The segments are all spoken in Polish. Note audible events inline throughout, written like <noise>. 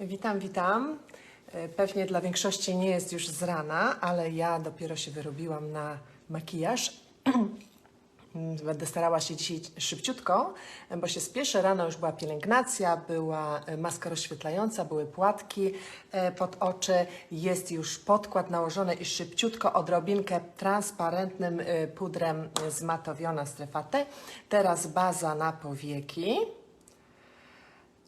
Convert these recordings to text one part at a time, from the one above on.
Witam, witam. E, Pewnie dla większości nie jest już z rana, ale ja dopiero się wyrobiłam na makijaż. <clears throat> Będę starała się dzisiaj szybciutko, bo się spieszę. Rano już była pielęgnacja, była e, maska rozświetlająca, były płatki e, pod oczy, jest już podkład nałożony i szybciutko odrobinkę transparentnym pudrem zmatowiona strefa T. Teraz baza na powieki.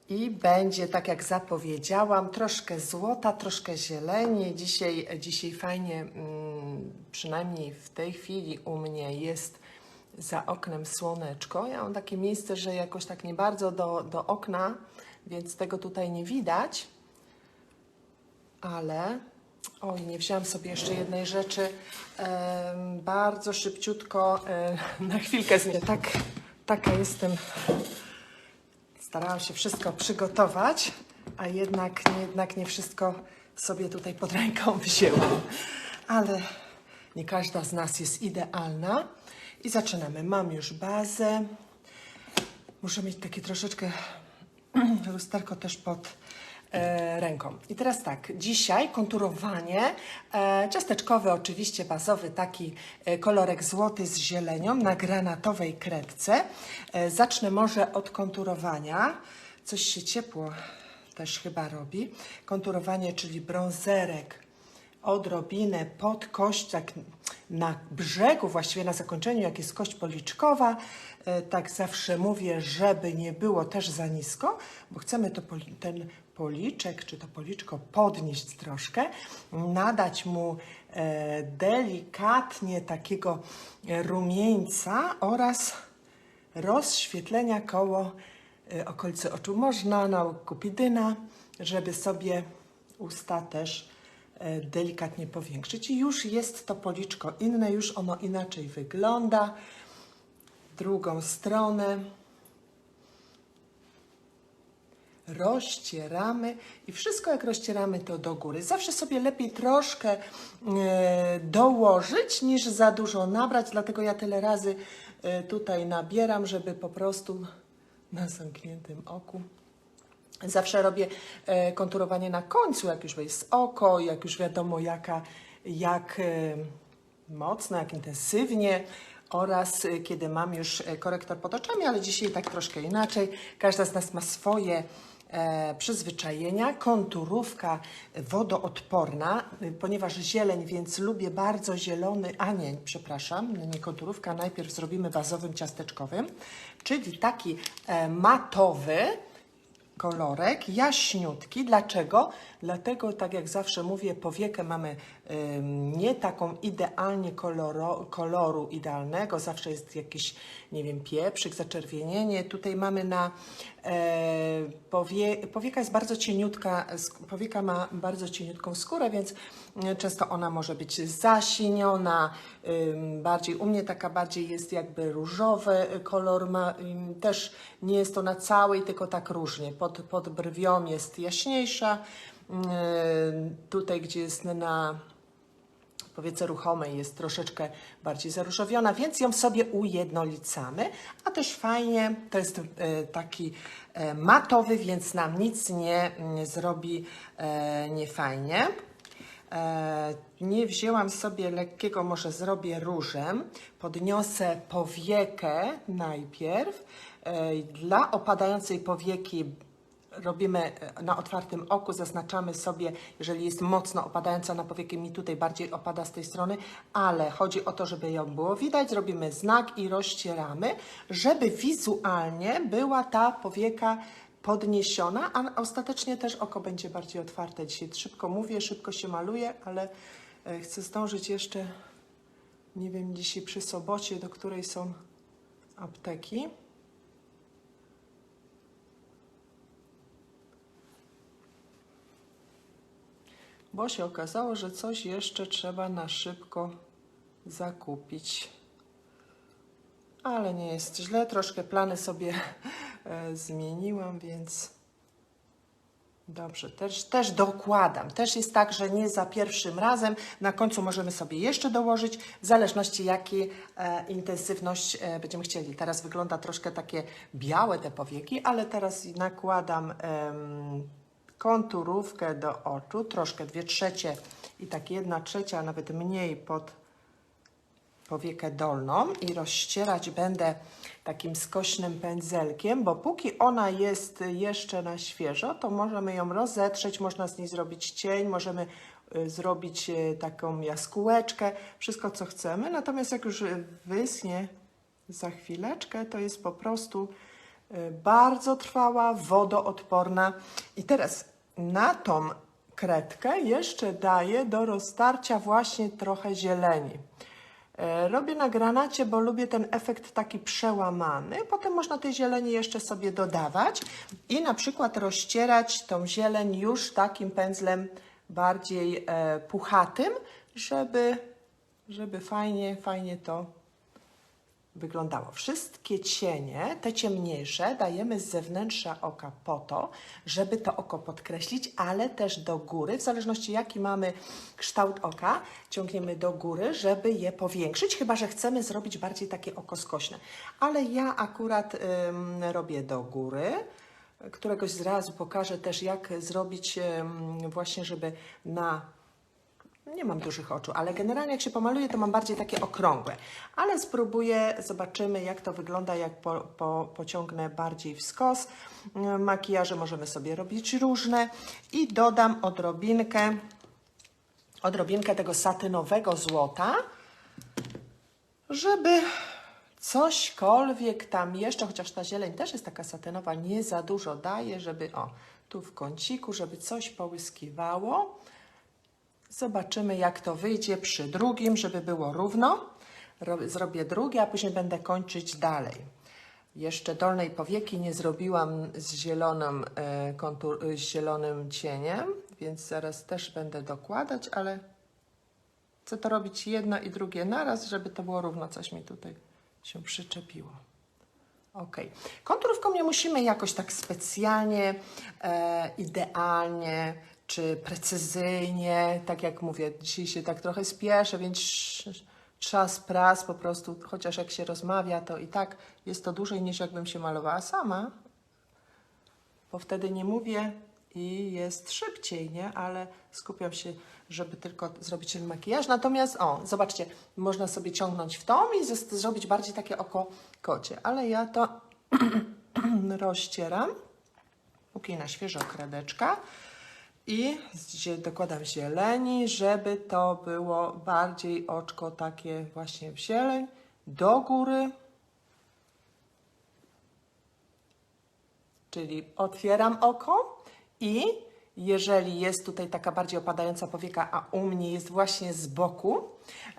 I będzie, tak jak zapowiedziałam, troszkę złota, troszkę zieleni. Dzisiaj, dzisiaj fajnie, mm, przynajmniej w tej chwili u mnie jest za oknem słoneczko. Ja mam takie miejsce, że jakoś tak nie bardzo do, do okna, więc tego tutaj nie widać. Ale, oj, nie wzięłam sobie jeszcze jednej rzeczy. Em, bardzo szybciutko, e, <laughs> na chwilkę, z- tak, taka jestem Starałam się wszystko przygotować, a jednak, nie- jednak nie wszystko sobie tutaj pod ręką <laughs> wzięłam. Ale nie każda z nas jest idealna. I zaczynamy. Mam już bazę. Muszę mieć takie troszeczkę <clears throat> lusterko też pod e, ręką. I teraz tak, dzisiaj konturowanie e, ciasteczkowe, oczywiście bazowy, taki e, kolorek złoty z zielenią na granatowej kredce. E, zacznę może od konturowania. Coś się ciepło też chyba robi. Konturowanie, czyli brązerek odrobinę pod kość, tak na brzegu, właściwie na zakończeniu, jak jest kość policzkowa. E, Tak zawsze mówię, żeby nie było też za nisko, bo chcemy to, ten policzek, czy to policzko podnieść troszkę, nadać mu e, delikatnie takiego e, rumieńca oraz rozświetlenia koło e, okolicy oczu. Można na kupidyna, żeby sobie usta też delikatnie powiększyć. I już jest to policzko inne, już ono inaczej wygląda. Drugą stronę rozcieramy i wszystko jak rozcieramy to do góry. Zawsze sobie lepiej troszkę e, dołożyć niż za dużo nabrać, dlatego ja tyle razy e, tutaj nabieram, żeby po prostu na zamkniętym oku Zawsze robię e, konturowanie na końcu, jak już jest oko, jak już wiadomo jaka, jak e, mocno, jak intensywnie oraz e, kiedy mam już e, korektor pod oczami, ale dzisiaj tak troszkę inaczej. Każda z nas ma swoje przyzwyczajenia. Konturówka wodoodporna, e, ponieważ zieleń, więc lubię bardzo zielony, a nie, przepraszam, nie konturówka, najpierw zrobimy bazowym ciasteczkowym, czyli taki e, matowy, kolorek, jaśniutki. Dlaczego? Dlatego, tak jak zawsze mówię, powiekę mamy nie taką idealnie koloro, koloru idealnego, zawsze jest jakiś, nie wiem, pieprzyk, zaczerwienienie. Tutaj mamy na e, powie, powieka jest bardzo cieniutka, powieka ma bardzo cieniutką skórę, więc e, często ona może być zasiniona, bardziej, u mnie taka bardziej jest jakby różowy kolor, ma, też nie jest to na całej, tylko tak różnie. Pod, pod brwią jest jaśniejsza, tutaj gdzie jest na powiece ruchomej jest troszeczkę bardziej zaróżowiona, więc ją sobie ujednolicamy, a też fajnie, to jest e, taki e, matowy, więc nam nic nie mm, zrobi e, niefajnie. Nie wzięłam sobie lekkiego, może zrobię różem. Podniosę powiekę najpierw. Dla opadającej powieki robimy e, na otwartym oku, zaznaczamy sobie, jeżeli jest mocno opadająca na powiekę, mi tutaj bardziej opada z tej strony, ale chodzi o to, żeby ją było widać, zrobimy znak i rozcieramy, żeby wizualnie była ta powieka podniesiona, a ostatecznie też oko będzie bardziej otwarte. Dzisiaj szybko mówię, szybko się maluję, ale e, chcę zdążyć jeszcze, nie wiem, dzisiaj przy sobocie, do której są apteki. Bo się okazało, że coś jeszcze trzeba na szybko zakupić. Ale nie jest źle, troszkę plany sobie e, zmieniłam, więc dobrze, też, też dokładam. Też jest tak, że nie za pierwszym razem, na końcu możemy sobie jeszcze dołożyć, w zależności jakiej e, intensywność e, będziemy chcieli. Teraz wygląda troszkę takie białe te powieki, ale teraz nakładam em, konturówkę do oczu, troszkę dwie trzecie i tak jedna trzecia, nawet mniej pod powiekę dolną i rozścierać będę takim skośnym pędzelkiem, bo póki ona jest jeszcze na świeżo, to możemy ją rozetrzeć, można z niej zrobić cień, możemy y, zrobić y, taką jaskółeczkę, wszystko co chcemy. Natomiast jak już wyschnie za chwileczkę, to jest po prostu bardzo trwała, wodoodporna. I teraz na tą kredkę jeszcze daję do roztarcia właśnie trochę zieleni. E, Robię na granacie, bo lubię ten efekt taki przełamany. Potem można tej zieleni jeszcze sobie dodawać i na przykład rozcierać tą zieleń już takim pędzlem bardziej e, puchatym, żeby, żeby fajnie, fajnie to wyglądało. Wszystkie cienie, te ciemniejsze, dajemy z zewnętrza oka po to, żeby to oko podkreślić, ale też do góry, w zależności jaki mamy kształt oka, ciągniemy do góry, żeby je powiększyć, chyba że chcemy zrobić bardziej takie oko skośne. Ale ja akurat ym, robię do góry. Któregoś z razu pokażę też, jak zrobić właśnie, żeby na nie mam dużych oczu, ale generalnie jak się pomaluję, to mam bardziej takie okrągłe. Ale spróbuję, zobaczymy jak to wygląda, jak po, po, pociągnę bardziej w skos. Mm, Makijaże możemy sobie robić różne i dodam odrobinkę, odrobinkę tego satynowego złota, żeby cośkolwiek tam jeszcze, chociaż ta zieleń też jest taka satynowa, nie za dużo daje, żeby o, tu w kąciku, żeby coś połyskiwało. Zobaczymy, jak to wyjdzie przy drugim, żeby było równo. Ro- Zrobię drugie, a później będę kończyć dalej. Jeszcze dolnej powieki nie zrobiłam z, zielonym, e, kontur, e, z zielonym cieniem, więc zaraz też będę dokładać, ale chcę to robić jedno i drugie naraz, żeby to było równo. Coś mi tutaj się przyczepiło. Ok. Konturówką nie musimy jakoś tak specjalnie, e, idealnie czy precyzyjnie. Tak jak mówię, dzisiaj się tak trochę spieszę, więc czas pras po prostu, chociaż jak się rozmawia, to i tak jest to dłużej niż jakbym się malowała sama, bo wtedy nie mówię i jest szybciej, nie? Ale skupiam się, żeby tylko zrobić ten makijaż. Natomiast, o, zobaczcie, można sobie ciągnąć w tą i zrobić bardziej takie oko kocie, ale ja to <clears throat> rozcieram, póki na świeżo kredeczka i dokładam zieleni, żeby to było bardziej oczko takie właśnie w zieleń, do góry, Czyli otwieram oko i jeżeli jest tutaj taka bardziej opadająca powieka, a u mnie jest właśnie z boku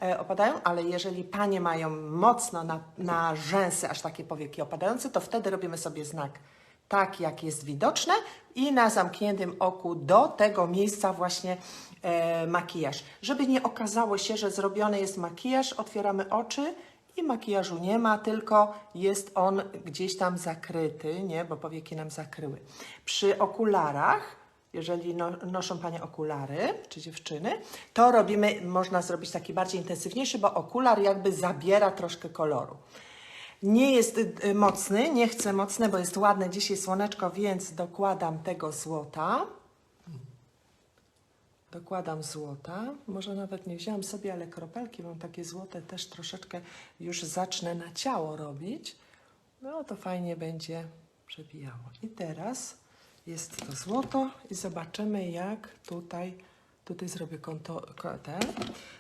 e, opadają, ale jeżeli panie mają mocno na, na rzęsy aż takie powieki opadające, to wtedy robimy sobie znak tak, jak jest widoczne i na zamkniętym oku do tego miejsca właśnie e, makijaż. Żeby nie okazało się, że zrobiony jest makijaż, otwieramy oczy i makijażu nie ma, tylko jest on gdzieś tam zakryty, nie? bo powieki nam zakryły. Przy okularach, jeżeli no, noszą Panie okulary, czy dziewczyny, to robimy, można zrobić taki bardziej intensywniejszy, bo okular jakby zabiera troszkę koloru. Nie jest y, mocny, nie chcę mocny, bo jest ładne dzisiaj słoneczko, więc dokładam tego złota. Dokładam złota. Może nawet nie wzięłam sobie, ale kropelki mam takie złote, też troszeczkę już zacznę na ciało robić. No to fajnie będzie przebijało. I teraz jest to złoto i zobaczymy jak tutaj, tutaj zrobię konto, ko- ten.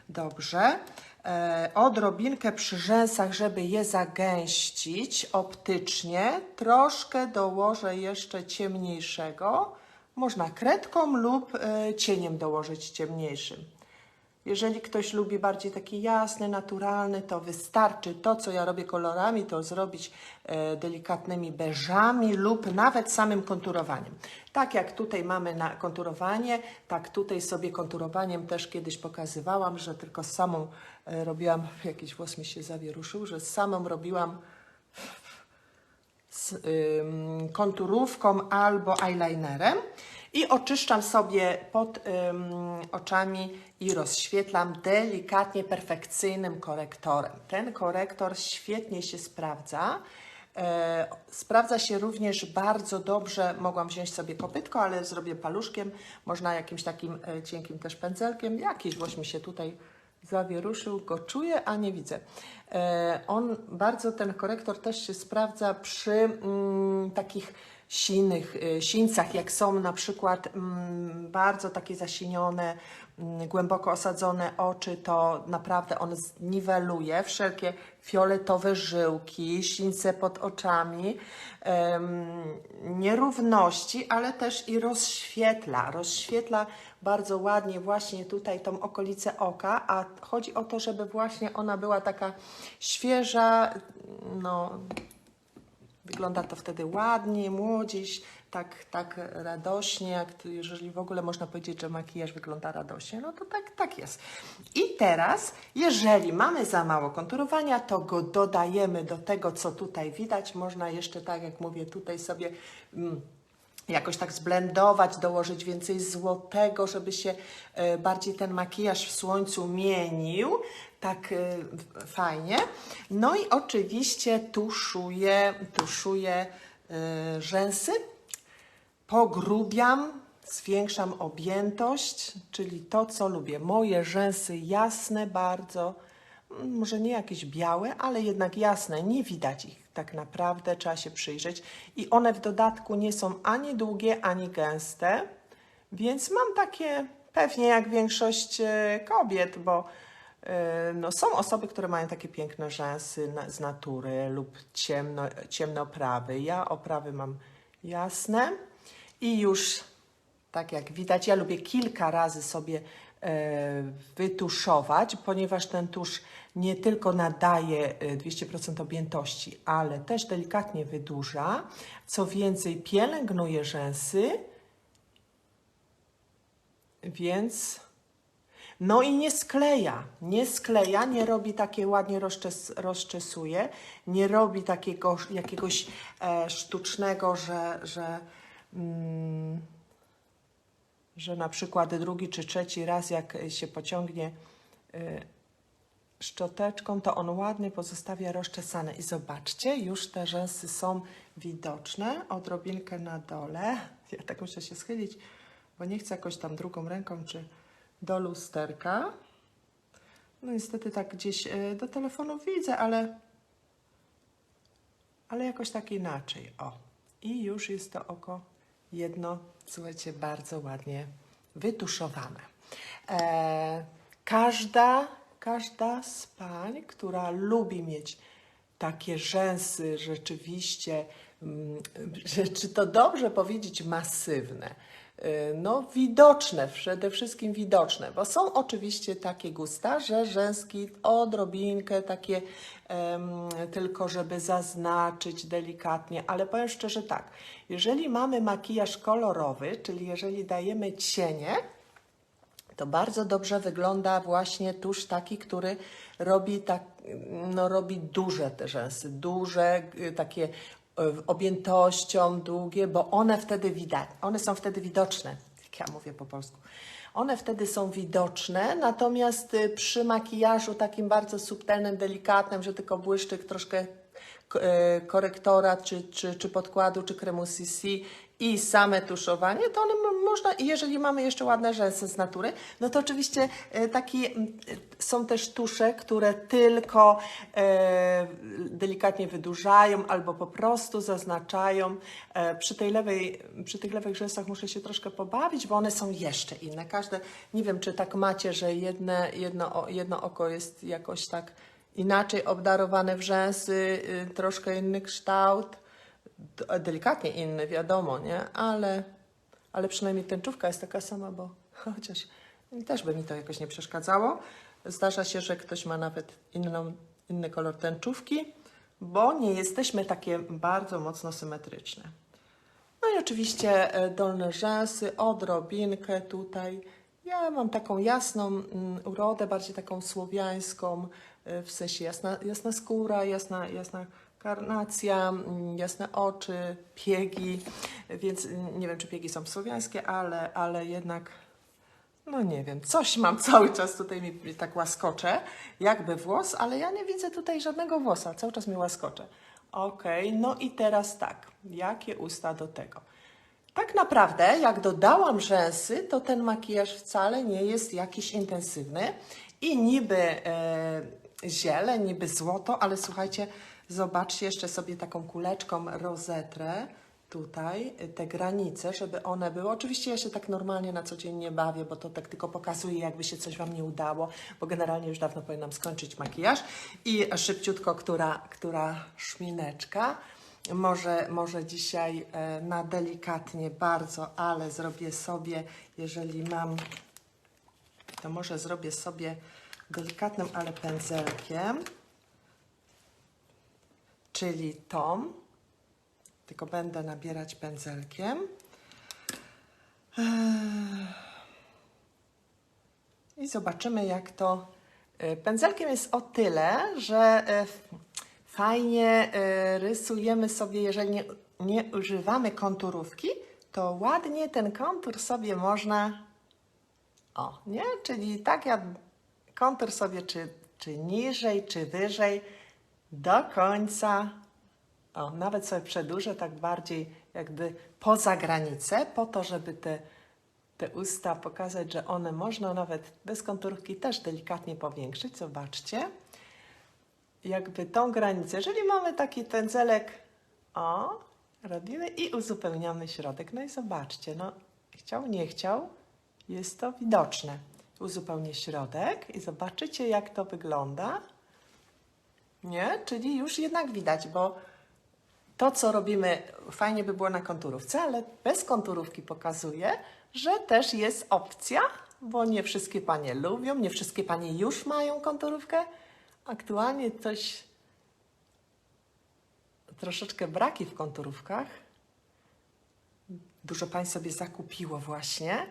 Dobrze. E, odrobinkę przy rzęsach, żeby je zagęścić optycznie. Troszkę dołożę jeszcze ciemniejszego. Można kredką lub e, cieniem dołożyć ciemniejszym. Jeżeli ktoś lubi bardziej taki jasny, naturalny, to wystarczy to, co ja robię kolorami, to zrobić delikatnymi beżami lub nawet samym konturowaniem. Tak jak tutaj mamy na konturowanie, tak tutaj sobie konturowaniem też kiedyś pokazywałam, że tylko samą e, robiłam, jakiś włos mi się zawieruszył, że samą robiłam z konturówką albo eyelinerem i oczyszczam sobie pod oczami i rozświetlam delikatnie perfekcyjnym korektorem. Ten korektor świetnie się sprawdza. E, sprawdza się również bardzo dobrze, mogłam wziąć sobie kopytko, ale zrobię paluszkiem, można jakimś takim e, cienkim też pędzelkiem. Jakiś włoś mi się tutaj zawieruszył, go czuję, a nie widzę. E, on bardzo, ten korektor też się sprawdza przy mm, takich sinych, sińcach, jak są na przykład mm, bardzo takie zasinione, głęboko osadzone oczy, to naprawdę on zniweluje wszelkie fioletowe żyłki, sińce pod oczami, nierówności, ale też i rozświetla. Rozświetla bardzo ładnie właśnie tutaj tą okolicę oka, a chodzi o to, żeby właśnie ona była taka świeża, no Wygląda to wtedy ładnie, młodzieś, tak, tak radośnie, jak to, jeżeli w ogóle można powiedzieć, że makijaż wygląda radośnie, no to tak, tak jest. I teraz, jeżeli mamy za mało konturowania, to go dodajemy do tego, co tutaj widać. Można jeszcze, tak jak mówię, tutaj sobie... Mm, jakoś tak zblendować, dołożyć więcej złotego, żeby się e, bardziej ten makijaż w słońcu mienił. Tak e, fajnie. No i oczywiście tuszuję, tuszuję e, rzęsy. Pogrubiam, zwiększam objętość, czyli to, co lubię. Moje rzęsy jasne bardzo, może nie jakieś białe, ale jednak jasne, nie widać ich tak naprawdę, trzeba się przyjrzeć. I one w dodatku nie są ani długie, ani gęste, więc mam takie pewnie jak większość e, kobiet, bo no, są osoby, które mają takie piękne rzęsy z natury lub ciemno, ciemne oprawy. Ja oprawy mam jasne i już tak jak widać, ja lubię kilka razy sobie e, wytuszować, ponieważ ten tusz nie tylko nadaje e, 200% objętości, ale też delikatnie wydłuża. Co więcej, pielęgnuje rzęsy, więc no i nie skleja, nie skleja, nie robi takie ładnie rozczes, rozczesuje, nie robi takiego jakiegoś e, sztucznego, że, że, mm, że na przykład drugi czy trzeci raz jak się pociągnie e, szczoteczką, to on ładnie pozostawia rozczesane. I zobaczcie, już te rzęsy są widoczne, odrobinkę na dole. Ja tak muszę się schylić, bo nie chcę jakoś tam drugą ręką czy do lusterka. No niestety tak gdzieś e, do telefonu widzę, ale, ale jakoś tak inaczej. O, i już jest to oko jedno, słuchajcie, bardzo ładnie wytuszowane. E, każda, każda z pań, która lubi mieć takie rzęsy rzeczywiście, że, czy to dobrze powiedzieć, masywne, y, no widoczne, przede wszystkim widoczne, bo są oczywiście takie gusta, że rzęski odrobinkę takie em, tylko, żeby zaznaczyć delikatnie, ale powiem szczerze tak, jeżeli mamy makijaż kolorowy, czyli jeżeli dajemy cienie, to bardzo dobrze wygląda właśnie tusz taki, który robi, tak, no, robi duże te rzęsy, duże, y, takie objętością, długie, bo one wtedy widać, one są wtedy widoczne, jak ja mówię po polsku. One wtedy są widoczne, natomiast y, przy makijażu takim bardzo subtelnym, delikatnym, że tylko błyszczyk troszkę e, korektora, czy, czy, czy podkładu, czy kremu CC i same tuszowanie, to one można, jeżeli mamy jeszcze ładne rzęsy z natury, no to oczywiście e, taki, e, są też tusze, które tylko e, delikatnie wydłużają albo po prostu zaznaczają. E, przy, tej lewej, przy tych lewych rzęsach muszę się troszkę pobawić, bo one są jeszcze inne. Każde, nie wiem czy tak macie, że jedne, jedno, jedno oko jest jakoś tak inaczej obdarowane w rzęsy, y, troszkę inny kształt, delikatnie inny, wiadomo, nie? Ale, ale przynajmniej tęczówka jest taka sama, bo <laughs> chociaż też by mi to jakoś nie przeszkadzało. Zdarza się, że ktoś ma nawet inną, inny kolor tęczówki, bo nie jesteśmy takie bardzo mocno symetryczne. No i oczywiście e, dolne rzęsy, odrobinkę tutaj. Ja mam taką jasną mm, urodę, bardziej taką słowiańską, e, w sensie jasna, jasna skóra, jasna, jasna karnacja, mm, jasne oczy, piegi, więc mm, nie wiem, czy piegi są słowiańskie, ale, ale jednak no nie wiem, coś mam <laughs> cały czas tutaj mi tak łaskocze, jakby włos, ale ja nie widzę tutaj żadnego włosa, cały czas mi łaskocze. Okej, no i teraz tak, jakie usta do tego? Tak naprawdę, jak dodałam rzęsy, to ten makijaż wcale nie jest jakiś intensywny i niby e, ziele, niby złoto, ale słuchajcie, zobaczcie jeszcze sobie taką kuleczką rozetrę tutaj te granice, żeby one były. Oczywiście ja się tak normalnie na co dzień nie bawię, bo to tak tylko pokazuje, jakby się coś Wam nie udało, bo generalnie już dawno powinnam skończyć makijaż i szybciutko, która, która szmineczka. Może, może dzisiaj e, na delikatnie bardzo, ale zrobię sobie, jeżeli mam, to może zrobię sobie delikatnym, ale pędzelkiem, czyli tą, tylko będę nabierać pędzelkiem. I zobaczymy, jak to. y, Pędzelkiem jest o tyle, że f- fajnie y, rysujemy sobie, jeżeli nie, nie używamy konturówki, to ładnie ten kontur sobie można. O, nie? Czyli tak jak kontur sobie czy, czy niżej, czy wyżej, do końca. O, nawet sobie przedłużę tak bardziej jakby poza granicę, po to, żeby te, te usta pokazać, że one można nawet bez konturówki też delikatnie powiększyć. Zobaczcie. Jakby tą granicę, jeżeli mamy taki pędzelek, o, robimy i uzupełniamy środek. No i zobaczcie, no chciał, nie chciał, jest to widoczne. Uzupełnię środek i zobaczycie, jak to wygląda. Nie? Czyli już jednak widać, bo to, co robimy, fajnie by było na konturówce, ale bez konturówki pokazuje, że też jest opcja, bo nie wszystkie panie lubią, nie wszystkie panie już mają konturówkę. Aktualnie coś troszeczkę braki w konturówkach. Dużo pań sobie zakupiło właśnie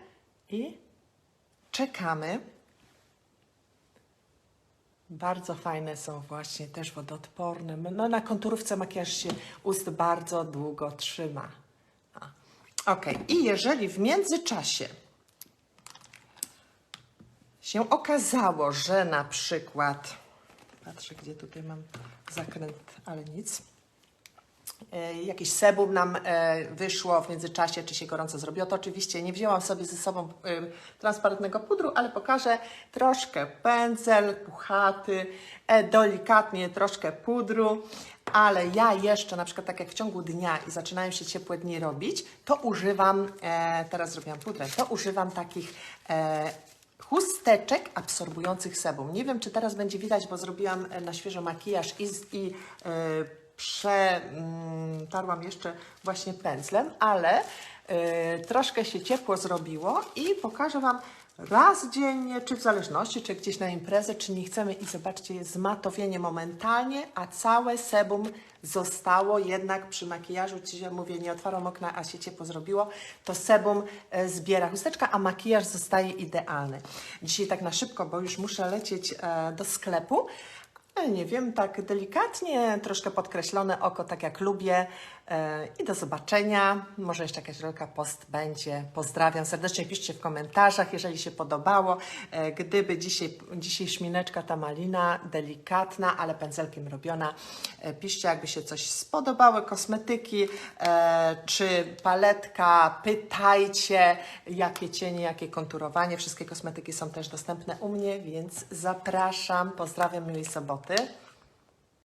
i czekamy. Bardzo fajne są właśnie, też wodoodporne. No na konturówce makijaż się ust bardzo długo trzyma. Ok, i jeżeli w międzyczasie się okazało, że na przykład, patrzę gdzie tutaj mam zakręt, ale nic, jakieś sebum nam e, wyszło w międzyczasie, czy się gorąco zrobiło, to oczywiście nie wzięłam sobie ze sobą transparentnego pudru, ale pokażę troszkę pędzel, puchaty, e, delikatnie troszkę pudru, ale ja jeszcze na przykład tak jak w ciągu dnia i zaczynają się ciepłe dni robić, to używam, e, teraz zrobiłam pudrę, to używam takich e, chusteczek absorbujących sebum. Nie wiem, czy teraz będzie widać, bo zrobiłam e, na świeżo makijaż i, i e, przetarłam jeszcze właśnie pędzlem, ale e, troszkę się ciepło zrobiło i pokażę Wam raz dziennie, czy w zależności, czy gdzieś na imprezę, czy nie chcemy. I zobaczcie, jest zmatowienie momentalnie, a całe sebum zostało jednak przy makijażu, ci mówię, nie otwarłam okna, a się ciepło zrobiło, to sebum e, zbiera chusteczka, a makijaż zostaje idealny. Dzisiaj tak na szybko, bo już muszę lecieć e, do sklepu, nie wiem, tak delikatnie, troszkę podkreślone oko, tak jak lubię. E, I do zobaczenia. Może jeszcze jakaś rolka post będzie. Pozdrawiam serdecznie. Piszcie w komentarzach, jeżeli się podobało. E, Gdyby dzisiaj, dzisiaj szmineczka ta malina, delikatna, ale pędzelkiem robiona. E, Piszcie, jakby się coś spodobały, kosmetyki czy paletka. Pytajcie, jakie cienie, jakie konturowanie. Wszystkie kosmetyki są też dostępne u mnie, więc zapraszam. Pozdrawiam, miłej soboty.